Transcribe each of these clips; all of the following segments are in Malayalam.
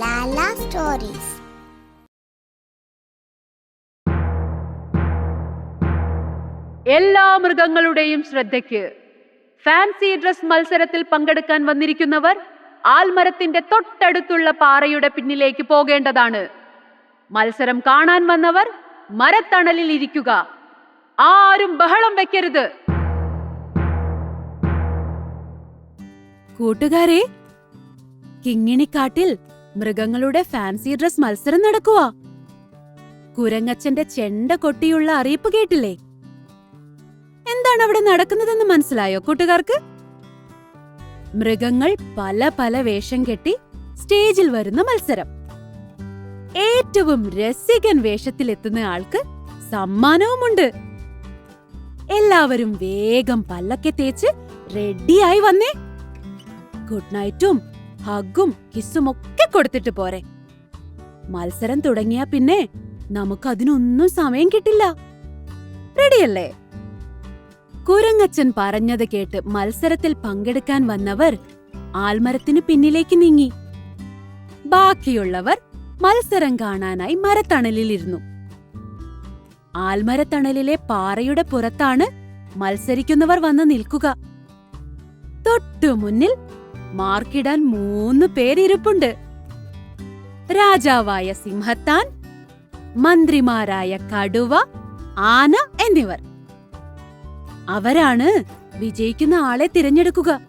ലാല സ്റ്റോറീസ് എല്ലാ മൃഗങ്ങളുടെയും ശ്രദ്ധയ്ക്ക്. ഫാൻസി ഡ്രസ് മത്സരത്തിൽ പങ്കെടുക്കാൻ വന്നിരിക്കുന്നവർ ആൽമരത്തിന്റെ തൊട്ടടുത്തുള്ള പാറയുടെ പിന്നിലേക്ക് പോകേണ്ടതാണ്. മത്സരം കാണാൻ വന്നവർ മരത്തണലിൽ ഇരിക്കുക. ആരും ബഹളം വെക്കരുത്. കൂട്ടുകാരെ കിങ്ങിണിക്കാട്ടിൽ മൃഗങ്ങളുടെ ഫാൻസി ഡ്രസ് മത്സരം നടക്കുക കുരങ്ങച്ചന്റെ ചെണ്ട കൊട്ടിയുള്ള അറിയിപ്പ് കേട്ടില്ലേ? എന്താണ് അവിടെ നടക്കുന്നതെന്ന് മനസ്സിലായോ കൂട്ടുകാർക്ക്? മൃഗങ്ങൾ പല പല വേഷം കെട്ടി സ്റ്റേജിൽ വരുന്ന മത്സരം. ഏറ്റവും രസികൻ വേഷത്തിലെത്തുന്ന ആൾക്ക് സമ്മാനവുമുണ്ട്. എല്ലാവരും വേഗം പല്ലക്കെ തേച്ച് റെഡിയായി വന്നേ. ഗുഡ് നൈറ്റും ഹഗും കിസ്സും ഒക്കെ കൊടുത്തിട്ട് പോരെ. മത്സരം തുടങ്ങിയാ പിന്നെ നമുക്ക് അതിനൊന്നും സമയം കിട്ടില്ല. റെഡിയല്ലേ കുരങ്ങച്ചൻ പറഞ്ഞത് കേട്ട് മത്സരത്തിൽ പങ്കെടുക്കാൻ വന്നവർ ആൽമരത്തിന് പിന്നിലേക്ക് നീങ്ങി. ബാക്കിയുള്ളവർ മത്സരം കാണാനായി മരത്തണലിലിരുന്നു ആൽമരത്തണലിലെ പാറയുടെ പുറത്താണ് മത്സരിക്കുന്നവർ വന്ന് നിൽക്കുക. തൊട്ടു മുന്നിൽ മാർക്കിടാൻ മൂന്ന് പേരിരുപ്പുണ്ട്. രാജാവായ സിംഹത്താൻ മന്ത്രിമാരായ കടുവ ആന എന്നിവർ. അവരാണ് വിജയിക്കുന്ന ആളെ തിരഞ്ഞെടുക്കുക.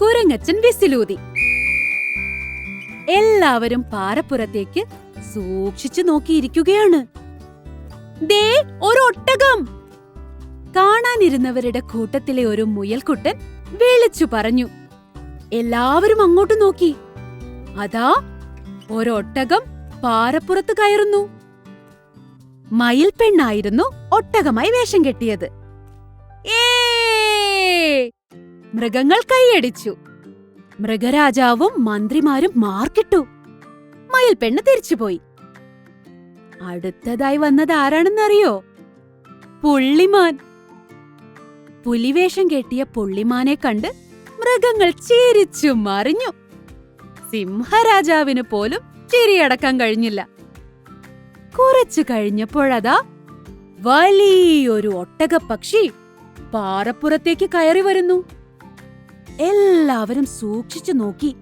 കുരങ്ങച്ചൻ വിസിലൂതി. എല്ലാവരും പാറപ്പുറത്തേക്ക് സൂക്ഷിച്ചു നോക്കിയിരിക്കുകയാണ്. ദേ ഒരു ഒട്ടകം! കാണാനിരുന്നവരുടെ കൂട്ടത്തിലെ ഒരു മുയൽക്കുട്ടൻ വിളിച്ചു പറഞ്ഞു. എല്ലാവരും അങ്ങോട്ട് നോക്കി. അതാ ഒരൊട്ടകം പാറപ്പുറത്ത് കയറുന്നു. മയിൽ പെണ്ണായിരുന്നു ഒട്ടകമായി വേഷം കെട്ടിയത്. മൃഗങ്ങൾ കൈയടിച്ചു. മൃഗരാജാവും മന്ത്രിമാരും മാർക്കിട്ടു. മയിൽ പെണ്ണ് തിരിച്ചുപോയി. അടുത്തതായി വന്നത് ആരാണെന്നറിയോ? പുള്ളിമാൻ. പുലിവേഷം കെട്ടിയ പുള്ളിമാനെ കണ്ട് മൃഗങ്ങൾ ചിരിച്ചു മറിഞ്ഞു. സിംഹരാജാവിന് പോലും ചിരിയടക്കാൻ കഴിഞ്ഞില്ല. കുറച്ചു കഴിഞ്ഞപ്പോഴതാ വലിയൊരു ഒട്ടകപ്പക്ഷി പാറപ്പുറത്തേക്ക് കയറി വരുന്നു. എല്ലാവരും സൂക്ഷിച്ചു നോക്കി.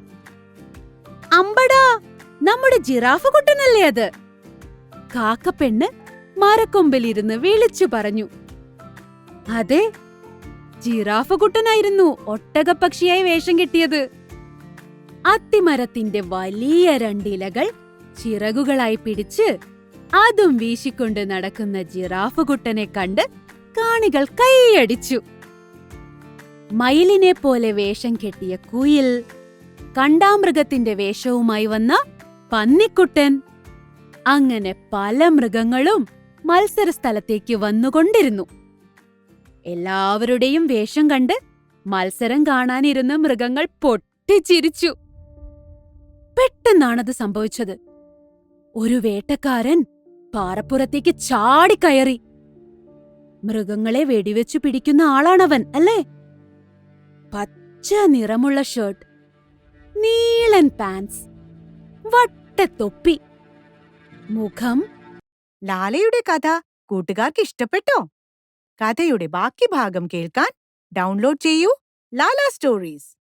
അമ്പടാ നമ്മുടെ ജിറാഫ് കുട്ടനല്ലേ അത്? കാക്കപ്പെണ്ണ് മരക്കൊമ്പിലിരുന്ന് വിളിച്ചു പറഞ്ഞു. അതെ ജിറാഫ് കുട്ടനായിരുന്നു ഒട്ടകപ്പക്ഷിയായി വേഷം കെട്ടിയത്. അത്തിമരത്തിന്റെ വലിയ രണ്ടിലകൾ ചിറകുകളായി പിടിച്ച് അതും വീശിക്കൊണ്ട് നടക്കുന്ന ജിറാഫ് കുട്ടനെ കണ്ട് കാണികൾ കൈയടിച്ചു. മയിലിനെ പോലെ വേഷം കെട്ടിയ കുയിൽ കണ്ടാമൃഗത്തിന്റെ വേഷവുമായി വന്ന പന്നിക്കുട്ടൻ അങ്ങനെ പല മൃഗങ്ങളും മത്സര സ്ഥലത്തേക്ക് വന്നുകൊണ്ടിരുന്നു. എല്ലാവരുടെയും വേഷം കണ്ട് മത്സരം കാണാനിരുന്ന മൃഗങ്ങൾ പൊട്ടിച്ചിരിച്ചു. പെട്ടെന്നാണത് സംഭവിച്ചത്. ഒരു വേട്ടക്കാരൻ പാറപ്പുറത്തേക്ക് ചാടിക്കയറി മൃഗങ്ങളെ വെടിവെച്ചു പിടിക്കുന്ന ആളാണവൻ അല്ലേ? പച്ച നിറമുള്ള ഷർട്ട് നീളൻ പാൻസ് വട്ടത്തൊപ്പി മുഖം ലാലയുടെ കഥ കൂട്ടുകാർക്ക് ഇഷ്ടപ്പെട്ടോ? കഥയുടെ ബാക്കി ഭാഗം കേൾക്കാൻ ഡൗൺലോഡ് ചെയ്യൂ ലാല സ്റ്റോറീസ്.